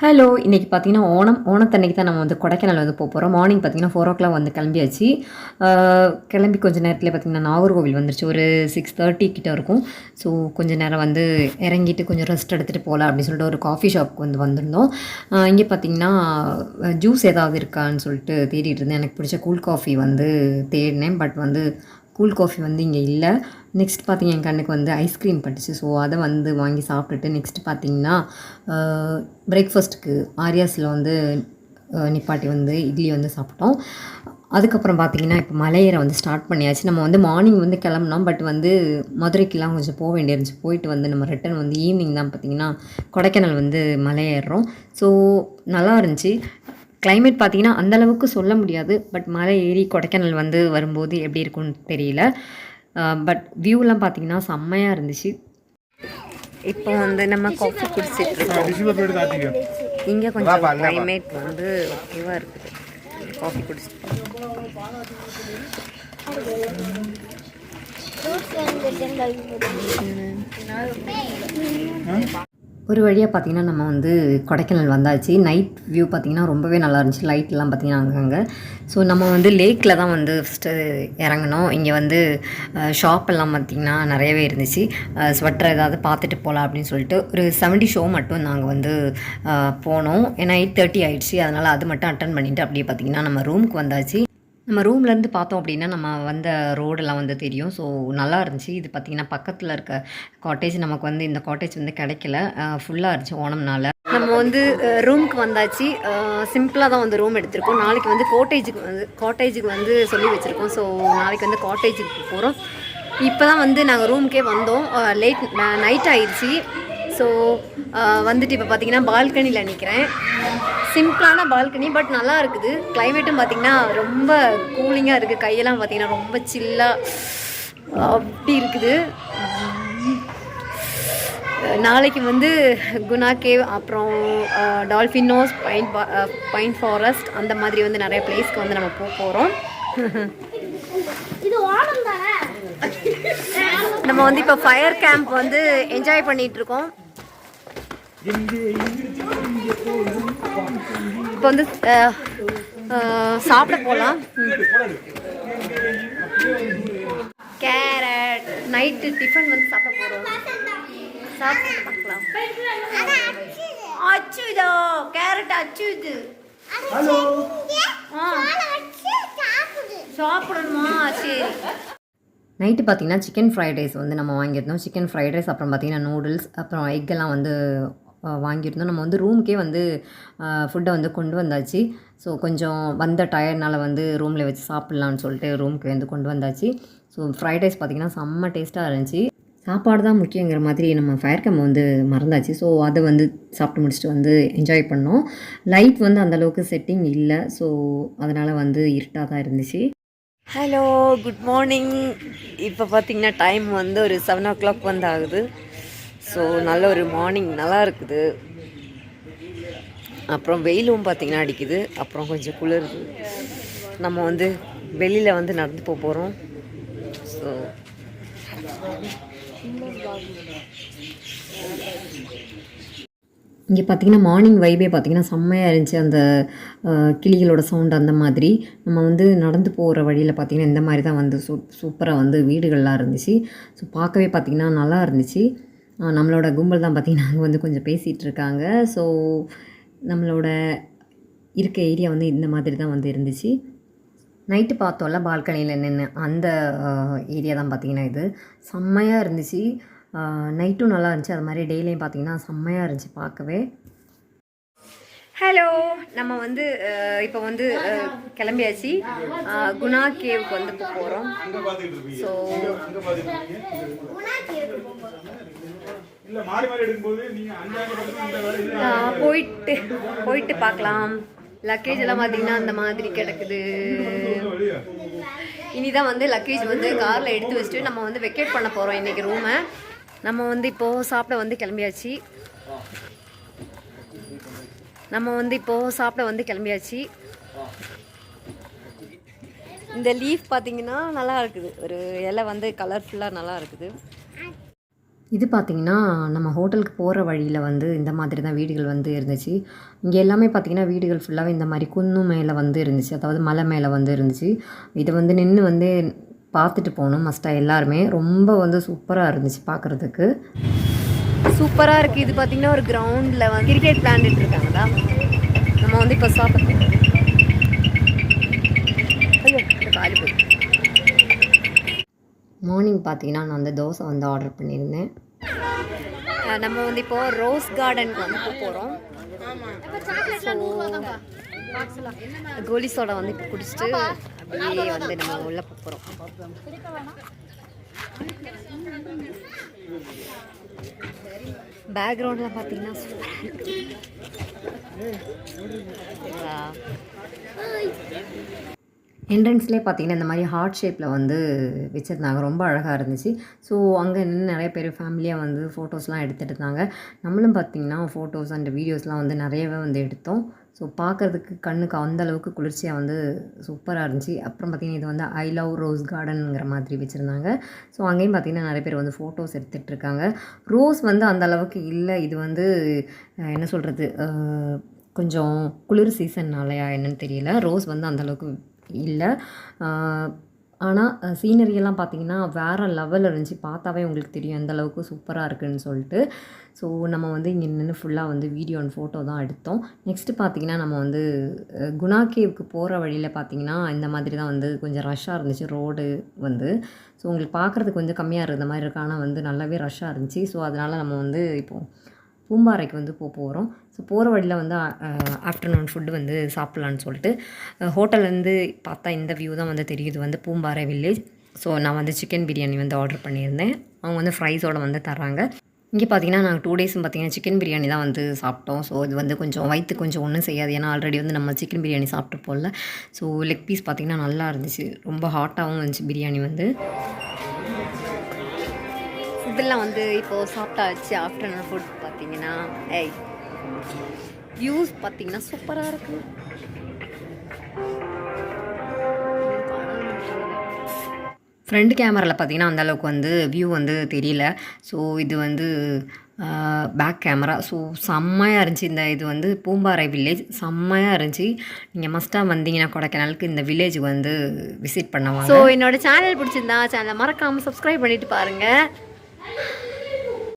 Hello இன்றைக்கி பார்த்தீங்கன்னா ஓணம் ஓணத்தன்னைக்கு தான் நம்ம வந்து கொடைக்கானல் வந்து போக போகிறோம் மார்னிங் பார்த்தீங்கன்னா ஃபோர் ஓ கிளாக் வந்து கிளம்பியாச்சு. கிளம்பி கொஞ்சம் நேரத்தில் பார்த்தீங்கன்னா நாகர்கோவில் வந்துருச்சு. ஒரு சிக்ஸ் தேர்ட்டி கிட்ட இருக்கும். ஸோ கொஞ்சம் நேரம் வந்து இறங்கிட்டு கொஞ்சம் ரெஸ்ட் எடுத்துகிட்டு போகலாம் அப்படின்னு சொல்லிட்டு ஒரு காஃபி ஷாப்க்கு வந்து வந்திருந்தோம். இங்கே பார்த்தீங்கன்னா ஜூஸ் ஏதாவது இருக்கான்னு சொல்லிட்டு தேடிட்டு இருந்தேன். எனக்கு பிடிச்ச கூல் காஃபி வந்து தேடினேன். பட் வந்து கூல் காஃபி வந்து இங்கே இல்லை. நெக்ஸ்ட் பார்த்திங்க என் கண்ணுக்கு வந்து ஐஸ்கிரீம் பட்டுச்சு. ஸோ அதை வந்து வாங்கி சாப்பிட்டுட்டு நெக்ஸ்ட் பார்த்தீங்கன்னா பிரேக்ஃபாஸ்ட்டுக்கு ஆரியாஸில் வந்து நிப்பாட்டி வந்து இட்லி வந்து சாப்பிட்டோம். அதுக்கப்புறம் பார்த்தீங்கன்னா இப்போ மலையேற வந்து ஸ்டார்ட் பண்ணியாச்சு. நம்ம வந்து மார்னிங் வந்து கிளம்புனோம். பட் வந்து மதுரைக்கெலாம் கொஞ்சம் போக வேண்டியிருந்துச்சு. போயிட்டு வந்து நம்ம ரிட்டன் வந்து ஈவினிங் தான் பார்த்தீங்கன்னா கொடைக்கானல் வந்து மலையேறுறோம். ஸோ நல்லா இருந்துச்சு. Climate பார்த்தீங்கன்னா அந்த அளவுக்கு சொல்ல முடியாது. பட் மலை ஏறி கொடைக்கானல் வந்து வரும்போது எப்படி இருக்கும்னு தெரியல. பட் வியூலாம் பார்த்தீங்கன்னா செம்மையாக இருந்துச்சு. இப்போ வந்து நம்ம காஃபி குடிச்சிட்டு இருக்கோம். இங்கே கொஞ்சம் climate வந்து ஓகேவாக இருக்குது. காஃபி குடிச்சிட்டு ஒரு வழியாக பார்த்தீங்கன்னா நம்ம வந்து கொடைக்கானல் வந்தாச்சு. நைட் வியூ பார்த்திங்கன்னா ரொம்பவே நல்லா இருந்துச்சு. லைட்லாம் பார்த்தீங்கன்னா அங்கங்கே ஸோ நம்ம வந்து லேக்கில் தான் வந்து ஃபஸ்ட்டு இறங்கினோம். இங்கே வந்து ஷாப் எல்லாம் நிறையவே இருந்துச்சு. ஸ்வெட்டர் ஏதாவது பார்த்துட்டு போகலாம் அப்படின்னு சொல்லிட்டு ஒரு செவன்ட்டி ஷோ மட்டும் நாங்கள் வந்து போனோம். ஏன்னா எயிட் தேர்ட்டி ஆகிடுச்சு அதனால் அது மட்டும் அட்டன் பண்ணிவிட்டு அப்படியே பார்த்திங்கன்னா நம்ம ரூமுக்கு வந்தாச்சு. நம்ம ரூம்லேருந்து பார்த்தோம் அப்படின்னா நம்ம வந்த ரோடெல்லாம் வந்து தெரியும். ஸோ நல்லா இருந்துச்சு. இது பார்த்திங்கன்னா பக்கத்தில் இருக்க காட்டேஜ் நமக்கு வந்து இந்த காட்டேஜ் வந்து கிடைக்கல. ஃபுல்லாக இருந்துச்சு ஓணம்னால. நம்ம வந்து ரூமுக்கு வந்தாச்சு. சிம்பிளாக தான் வந்து ரூம் எடுத்திருக்கோம். நாளைக்கு வந்து கோட்டேஜுக்கு வந்து காட்டேஜுக்கு வந்து சொல்லி வச்சுருக்கோம். ஸோ நாளைக்கு வந்து காட்டேஜுக்கு போகிறோம் இப்போ தான் வந்து நாங்கள் ரூமுக்கே வந்தோம். லேட் நைட் ஆயிடுச்சு. ஸோ வந்துட்டு இப்போ பார்த்தீங்கன்னா பால்கனியில் நிற்கிறேன் சிம்பிளான பால்கனி பட் நல்லா இருக்குது. கிளைமேட்டும் பார்த்தீங்கன்னா ரொம்ப கூலிங்காக இருக்குது கையெல்லாம் பார்த்தீங்கன்னா ரொம்ப சில்லாக அப்படி இருக்குது. நாளைக்கு வந்து குணா கேவ் அப்புறம் dolphin's nose pine pine forest அந்த மாதிரி வந்து நிறைய பிளேஸ்க்கு வந்து நம்ம போக போகிறோம் நம்ம வந்து இப்போ ஃபயர் கேம்ப் வந்து என்ஜாய் பண்ணிட்டு இருக்கோம். இப்போ வந்து சாப்பிட போகலாம் கேரட் நைட்டு டிஃபன் வந்து சாப்பிட போகிறோம் சாப்பிட்டு பார்க்கலாம். அச்சுதோ கேரட் அச்சுது. சாப்பிடணுமா? சரி. நைட்டு பார்த்தீங்கன்னா சிக்கன் ஃப்ரைட் ரைஸ் வந்து நம்ம வாங்கியிருந்தோம். சிக்கன் ஃப்ரைட் ரைஸ் அப்புறம் பார்த்தீங்கன்னா நூடுல்ஸ் அப்புறம் எல்லாம் வந்து வாங்கியிருந்தோம். நம்ம வந்து ரூமுக்கே வந்து ஃபுட்டை வந்து கொண்டு வந்தாச்சு. ஸோ கொஞ்சம் வந்த டயர்னால் வந்து ரூமில் வச்சு சாப்பிட்லான்னு சொல்லிட்டு ரூமுக்கு வந்து கொண்டு வந்தாச்சு. ஸோ ஃப்ரைட் ரைஸ் பார்த்திங்கன்னா செம்ம டேஸ்ட்டாக இருந்துச்சு. சாப்பாடு தான் முக்கியங்கிற மாதிரி நம்ம ஃபயர் கேம் வந்து மறந்தாச்சு. ஸோ அதை வந்து சாப்பிட்டு முடிச்சுட்டு வந்து என்ஜாய் பண்ணோம். லைட் வந்து அந்தளவுக்கு செட்டிங் இல்லை. ஸோ அதனால் வந்து இருட்டாக தான் இருந்துச்சு. ஹலோ குட் மார்னிங் இப்போ பார்த்திங்கன்னா டைம் வந்து ஒரு செவன் ஓ கிளாக் வந்து ஆகுது. ஸோ நல்ல ஒரு மார்னிங் நல்லா இருக்குது அப்புறம் வெயிலும் பார்த்திங்கன்னா அடிக்குது. அப்புறம் கொஞ்சம் குளிருது. நம்ம வந்து வெளியில் வந்து நடந்து போக போகிறோம் ஸோ இங்கே பார்த்தீங்கன்னா மார்னிங் வைபே பார்த்தீங்கன்னா செம்மையாக இருந்துச்சு. அந்த கிளிகளோட சவுண்ட் அந்த மாதிரி. நம்ம வந்து நடந்து போகிற வழியில் பார்த்தீங்கன்னா இந்த மாதிரி தான் வந்து சூ சூப்பராக வந்து வீடுகள்லாம் இருந்துச்சு. ஸோ பார்க்கவே பார்த்தீங்கன்னா நல்லா இருந்துச்சு. நம்மளோட கும்பல் தான் பார்த்தீங்கன்னா அங்கே வந்து கொஞ்சம் பேசிகிட்டு இருக்காங்க. ஸோ நம்மளோட இருக்க ஏரியா வந்து இந்த மாதிரி தான் வந்து இருந்துச்சு. நைட்டு பார்த்தோம்ல பால்கனியில் நின்று அந்த ஏரியா தான் பார்த்தீங்கன்னா இது. செம்மையாக இருந்துச்சு. நைட்டும் நல்லா இருந்துச்சு. அது மாதிரி டெய்லியும் பார்த்தீங்கன்னா செம்மையாக இருந்துச்சு பார்க்கவே. ஹலோ நம்ம வந்து இப்போ வந்து கிளம்பியாச்சு. குணா கேவுக்கு வந்து போகிறோம் ஸோ போயிட்டு போயிட்டு பார்க்கலாம். லக்கேஜ் எல்லாம் பார்த்தீங்கன்னா அந்த மாதிரி கிடக்குது. இனிதான் வந்து லக்கேஜ் வந்து காரில் எடுத்து வச்சுட்டு நம்ம வந்து வெக்கேட் பண்ண போகிறோம் இன்றைக்கி ரூமை நம்ம வந்து இப்போது சாப்பிட வந்து கிளம்பியாச்சு. நம்ம வந்து இப்போது சாப்பிட வந்து கிளம்பியாச்சு. இந்த லீஃப் பார்த்தீங்கன்னா நல்லா இருக்குது. ஒரு இலை வந்து கலர்ஃபுல்லாக நல்லா இருக்குது. இது பார்த்திங்கன்னா நம்ம ஹோட்டலுக்கு போகிற வழியில் வந்து இந்த மாதிரி தான் வீடுகள் வந்து இருந்துச்சு. இங்கே எல்லாமே பார்த்திங்கன்னா வீடுகள் ஃபுல்லாகவே இந்த மாதிரி குன்னு மேலே வந்து இருந்துச்சு. அதாவது மலை மேலே வந்து இருந்துச்சு. இதை வந்து நின்று வந்து பார்த்துட்டு போகணும் மஸ்ட்டாக எல்லாருமே. ரொம்ப வந்து சூப்பராக இருந்துச்சு பார்க்குறதுக்கு சூப்பராக இருக்குது இது பார்த்திங்கன்னா ஒரு கிரவுண்டில் வந்து கிரிக்கெட் விளாண்டுட்டு இருக்காங்களா நம்ம வந்து இப்போ சாப்பிட்டு ஐயோ இந்த காலி போய் மார்னிங் பார்த்தீங்கன்னா நான் வந்து தோசை வந்து ஆர்டர் பண்ணியிருந்தேன். நம்ம வந்து இப்போ ரோஸ் கார்டனுக்கு வந்து போகிறோம் கோலி சோடா வந்து இப்போ குடிச்சிட்டு அப்படியே வந்து நம்ம உள்ளே போகிறோம் பேக்ரவுண்டில் பார்த்தீங்கன்னா சூப்பராக என்ட்ரன்ஸ்லேயே பார்த்தீங்கன்னா இந்த மாதிரி ஹார்ட் ஷேப்பில் வந்து வச்சுருந்தாங்க. ரொம்ப அழகாக இருந்துச்சு. ஸோ அங்கே நின்று நிறைய பேர் ஃபேமிலியாக வந்து ஃபோட்டோஸ்லாம் எடுத்துகிட்டு இருந்தாங்க. நம்மளும் பார்த்தீங்கன்னா ஃபோட்டோஸ் அண்ட் வீடியோஸ்லாம் வந்து நிறையவே வந்து எடுத்தோம். ஸோ பார்க்குறதுக்கு கண்ணுக்கு அந்த அளவுக்கு குளிர்ச்சியாக வந்து சூப்பராக இருந்துச்சு. அப்புறம் பார்த்திங்கன்னா இது வந்து ஐ லவ் ரோஸ் கார்டனுங்கிற மாதிரி வச்சுருந்தாங்க. ஸோ அங்கேயும் பார்த்திங்கன்னா நிறைய பேர் வந்து ஃபோட்டோஸ் எடுத்துகிட்டு இருக்காங்க. ரோஸ் வந்து அந்த அளவுக்கு இல்லை. இது வந்து என்ன சொல்கிறது கொஞ்சம் குளிர் சீசன்னாலையா என்னன்னு தெரியல. ரோஸ் வந்து அந்த அளவுக்கு இல்லை. ஆனால் சீனரியெல்லாம் பார்த்தீங்கன்னா வேறு லெவலில் இருந்துச்சு. பார்த்தாவே உங்களுக்கு தெரியும் எந்த அளவுக்கு சூப்பராக இருக்குன்னு சொல்லிட்டு. ஸோ நம்ம வந்து இங்கே நின்று ஃபுல்லாக வந்து வீடியோ அண்ட் ஃபோட்டோ தான் எடுத்தோம். நெக்ஸ்ட்டு பார்த்தீங்கன்னா நம்ம வந்து குணா கேவுக்கு போகிற வழியில் பார்த்தீங்கன்னா இந்த மாதிரி தான் வந்து கொஞ்சம் ரஷ்ஷாக இருந்துச்சு ரோடு வந்து. ஸோ உங்களுக்கு பார்க்குறதுக்கு கொஞ்சம் கம்மியாக இருந்த மாதிரி இருக்கு. ஆனால் வந்து நல்லாவே ரஷ்ஷாக இருந்துச்சு. ஸோ அதனால் நம்ம வந்து இப்போது பூம்பாறைக்கு வந்து போக போகிறோம் ஸோ போகிற வழியில் வந்து ஆஃப்டர்நூன் ஃபுட்டு வந்து சாப்பிட்லான்னு சொல்லிட்டு ஹோட்டல்லேருந்து பார்த்தா இந்த வியூ தான் வந்து தெரியுது. வந்து பூம்பாறை வில்லேஜ் ஸோ நான் வந்து சிக்கன் பிரியாணி வந்து ஆர்டர் பண்ணியிருந்தேன். அவங்க வந்து ஃப்ரைஸோடு வந்து தராங்க இங்கே பார்த்தீங்கன்னா நாங்கள் டூ டேஸும் பார்த்தீங்கன்னா சிக்கன் பிரியாணி தான் வந்து சாப்பிட்டோம். ஸோ இது வந்து கொஞ்சம் வயிற்று கொஞ்சம் ஒன்றும் செய்யாது. ஏன்னா ஆல்ரெடி வந்து நம்ம சிக்கன் பிரியாணி சாப்பிட்டு போடல ஸோ லெக் பீஸ் பார்த்திங்கன்னா நல்லா இருந்துச்சு. ரொம்ப ஹாட்டாகவும் இருந்துச்சு பிரியாணி வந்து. ஃபுட்டெல்லாம் வந்து இப்போது சாப்பிட்டாச்சு ஆஃப்டர்நூன் ஃபுட் பார்த்தீங்கன்னா ஏய் வியூஸ் பார்த்தீங்கன்னா சூப்பராக இருக்கு. ஃப்ரண்ட் கேமராவில் பார்த்தீங்கன்னா அந்த அளவுக்கு வந்து வியூ வந்து தெரியல. ஸோ இது வந்து பேக் கேமரா ஸோ செம்மையாக இருந்துச்சு இந்த இது வந்து பூம்பாறை வில்லேஜ் செம்மையாக இருந்துச்சு. நீங்கள் மஸ்ட்டாக வந்தீங்கன்னா கொடைக்கானலுக்கு இந்த வில்லேஜ் வந்து விசிட் பண்ணுவாங்க ஸோ என்னோட சேனல் பிடிச்சிருந்தா சேனலை மறக்காமல் சப்ஸ்கிரைப் பண்ணிவிட்டு பாருங்கள்